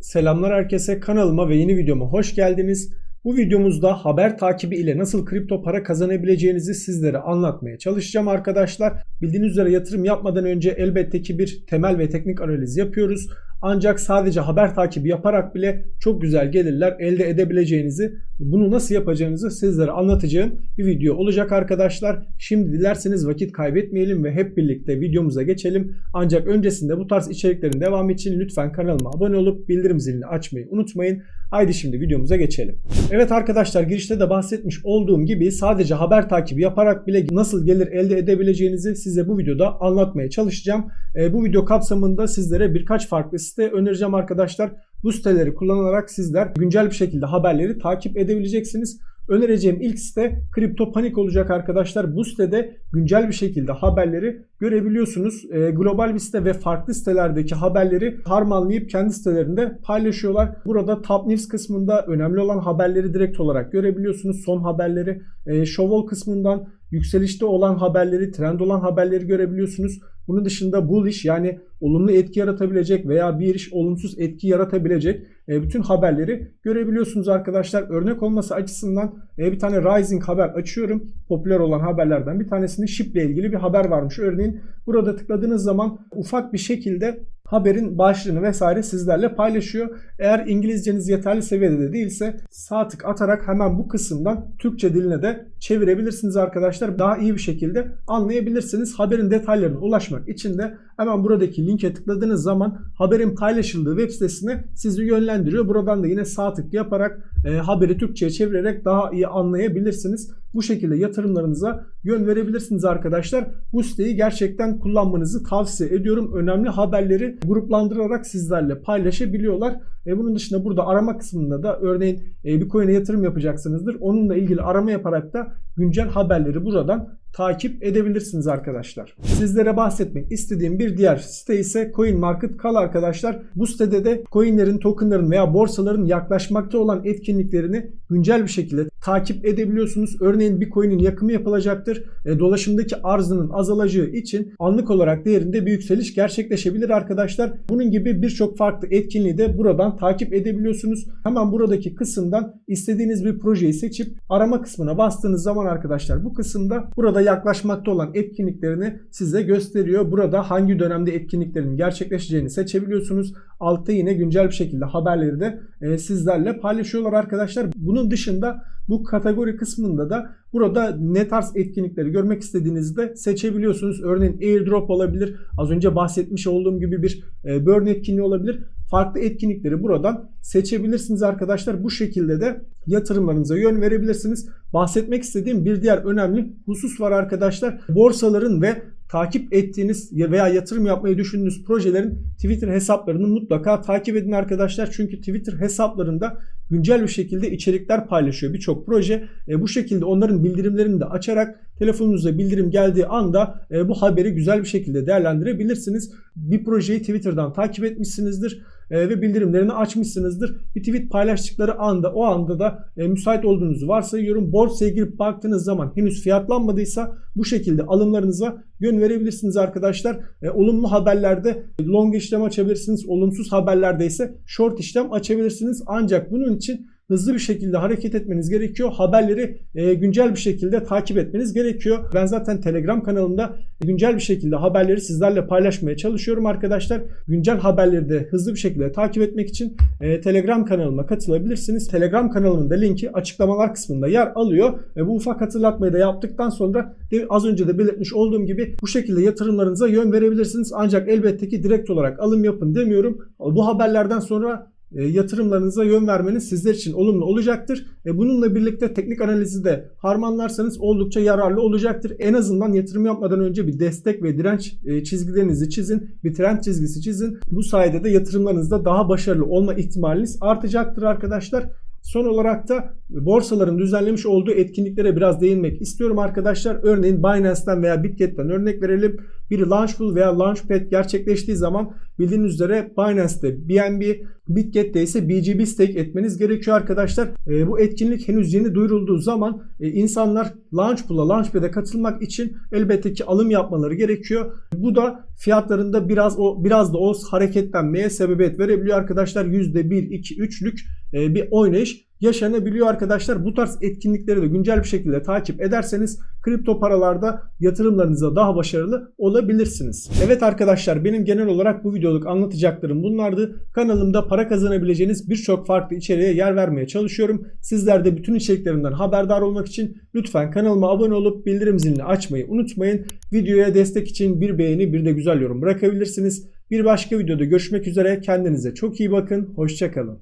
Selamlar herkese kanalıma ve yeni videoma hoş geldiniz. Bu videomuzda haber takibi ile nasıl kripto para kazanabileceğinizi sizlere anlatmaya çalışacağım arkadaşlar. Bildiğiniz üzere yatırım yapmadan önce elbette ki bir temel ve teknik analiz yapıyoruz. Ancak sadece haber takibi yaparak bile çok güzel gelirler elde edebileceğinizi, bunu nasıl yapacağınızı sizlere anlatacağım bir video olacak arkadaşlar. Şimdi dilerseniz vakit kaybetmeyelim ve hep birlikte videomuza geçelim. Ancak öncesinde bu tarz içeriklerin devamı için lütfen kanalıma abone olup bildirim zilini açmayı unutmayın. Haydi şimdi videomuza geçelim. Evet arkadaşlar girişte de bahsetmiş olduğum gibi sadece haber takibi yaparak bile nasıl gelir elde edebileceğinizi size bu videoda anlatmaya çalışacağım. E, bu video kapsamında sizlere birkaç farklı site önereceğim arkadaşlar. Bu siteleri kullanarak sizler güncel bir şekilde haberleri takip edebileceksiniz. Önereceğim ilk site Kripto Panik olacak arkadaşlar. Bu sitede güncel bir şekilde haberleri görebiliyorsunuz. E, global bir site ve farklı sitelerdeki haberleri harmanlayıp kendi sitelerinde paylaşıyorlar. Burada Top News kısmında önemli olan haberleri direkt olarak görebiliyorsunuz. Son haberleri e, Shovel kısmından yükselişte olan haberleri, trend olan haberleri görebiliyorsunuz. Bunun dışında bullish yani olumlu etki yaratabilecek veya bir iş olumsuz etki yaratabilecek e, bütün haberleri görebiliyorsunuz arkadaşlar. Örnek olması açısından e, bir tane Rising haber açıyorum. Popüler olan haberlerden bir tanesinde Ship ile ilgili bir haber varmış. Örneğin burada tıkladığınız zaman ufak bir şekilde haberin başlığını vesaire sizlerle paylaşıyor. Eğer İngilizceniz yeterli seviyede de değilse sağ tık atarak hemen bu kısımdan Türkçe diline de çevirebilirsiniz arkadaşlar. Daha iyi bir şekilde anlayabilirsiniz. Haberin detaylarına ulaşmak için de hemen buradaki linke tıkladığınız zaman haberin paylaşıldığı web sitesine sizi yönlendiriyor. Buradan da yine sağ tık yaparak e, haberi Türkçe'ye çevirerek daha iyi anlayabilirsiniz. Bu şekilde yatırımlarınıza yön verebilirsiniz arkadaşlar. Bu siteyi gerçekten kullanmanızı tavsiye ediyorum. Önemli haberleri gruplandırarak sizlerle paylaşabiliyorlar. E, bunun dışında burada arama kısmında da örneğin e, bir coin'e yatırım yapacaksınızdır. Onunla ilgili arama yaparak da güncel haberleri buradan takip edebilirsiniz arkadaşlar. Sizlere bahsetmek istediğim bir diğer site ise CoinMarketCal arkadaşlar. Bu sitede de coinlerin, tokenların veya borsaların yaklaşmakta olan etkinliklerini güncel bir şekilde takip edebiliyorsunuz. Örneğin bir coin'in yakımı yapılacaktır. E, dolaşımdaki arzının azalacağı için anlık olarak değerinde bir yükseliş gerçekleşebilir arkadaşlar. Bunun gibi birçok farklı etkinliği de buradan takip edebiliyorsunuz. Hemen buradaki kısımdan istediğiniz bir projeyi seçip arama kısmına bastığınız zaman arkadaşlar bu kısımda burada yaklaşmakta olan etkinliklerini size gösteriyor. Burada hangi dönemde etkinliklerin gerçekleşeceğini seçebiliyorsunuz. Altta yine güncel bir şekilde haberleri de e, sizlerle paylaşıyorlar arkadaşlar. Bunun dışında bu kategori kısmında da burada ne tarz etkinlikleri görmek istediğinizde seçebiliyorsunuz. Örneğin airdrop olabilir. Az önce bahsetmiş olduğum gibi bir e, burn etkinliği olabilir. Farklı etkinlikleri buradan seçebilirsiniz arkadaşlar. Bu şekilde de yatırımlarınıza yön verebilirsiniz. Bahsetmek istediğim bir diğer önemli husus var arkadaşlar. Borsaların ve takip ettiğiniz veya yatırım yapmayı düşündüğünüz projelerin Twitter hesaplarını mutlaka takip edin arkadaşlar. Çünkü Twitter hesaplarında güncel bir şekilde içerikler paylaşıyor birçok proje. E, bu şekilde onların bildirimlerini de açarak telefonunuza bildirim geldiği anda e, bu haberi güzel bir şekilde değerlendirebilirsiniz. Bir projeyi Twitter'dan takip etmişsinizdir e, ve bildirimlerini açmışsınızdır. Bir tweet paylaştıkları anda o anda da e, müsait olduğunuzu varsayıyorum. Borsaya girip baktığınız zaman henüz fiyatlanmadıysa bu şekilde alımlarınıza yön verebilirsiniz arkadaşlar. E, olumlu haberlerde long işlem açabilirsiniz. Olumsuz haberlerde ise short işlem açabilirsiniz. Ancak bunun için hızlı bir şekilde hareket etmeniz gerekiyor. Haberleri e, güncel bir şekilde takip etmeniz gerekiyor. Ben zaten Telegram kanalımda güncel bir şekilde haberleri sizlerle paylaşmaya çalışıyorum arkadaşlar. Güncel haberleri de hızlı bir şekilde takip etmek için e, Telegram kanalıma katılabilirsiniz. Telegram kanalımın da linki açıklamalar kısmında yer alıyor. E, bu ufak hatırlatmayı da yaptıktan sonra az önce de belirtmiş olduğum gibi bu şekilde yatırımlarınıza yön verebilirsiniz. Ancak elbette ki direkt olarak alım yapın demiyorum. Bu haberlerden sonra yatırımlarınıza yön vermeniz sizler için olumlu olacaktır. E, bununla birlikte teknik analizi de harmanlarsanız oldukça yararlı olacaktır. En azından yatırım yapmadan önce bir destek ve direnç e, çizgilerinizi çizin. Bir trend çizgisi çizin. Bu sayede de yatırımlarınızda daha başarılı olma ihtimaliniz artacaktır arkadaşlar. Son olarak da borsaların düzenlemiş olduğu etkinliklere biraz değinmek istiyorum arkadaşlar. Örneğin Binance'ten veya Bitget'ten örnek verelim. Biri Launchpool veya Launchpad gerçekleştiği zaman bildiğiniz üzere Binance'te BNB, Bitget'te ise BGB stake etmeniz gerekiyor arkadaşlar. E, bu etkinlik henüz yeni duyurulduğu zaman e, insanlar Launchpool'a, Launchpad'e katılmak için elbette ki alım yapmaları gerekiyor. Bu da fiyatlarında biraz o biraz da o hareketlenmeye sebebiyet verebiliyor arkadaşlar. %1, 2, 3'lük e, bir oynayış yaşanabiliyor arkadaşlar. Bu tarz etkinlikleri de güncel bir şekilde takip ederseniz kripto paralarda yatırımlarınıza daha başarılı olabilirsiniz. Evet arkadaşlar benim genel olarak bu videoluk anlatacaklarım bunlardı. Kanalımda para kazanabileceğiniz birçok farklı içeriğe yer vermeye çalışıyorum. Sizler de bütün içeriklerimden haberdar olmak için lütfen kanalıma abone olup bildirim zilini açmayı unutmayın. Videoya destek için bir beğeni bir de güzel yorum bırakabilirsiniz. Bir başka videoda görüşmek üzere. Kendinize çok iyi bakın. Hoşçakalın.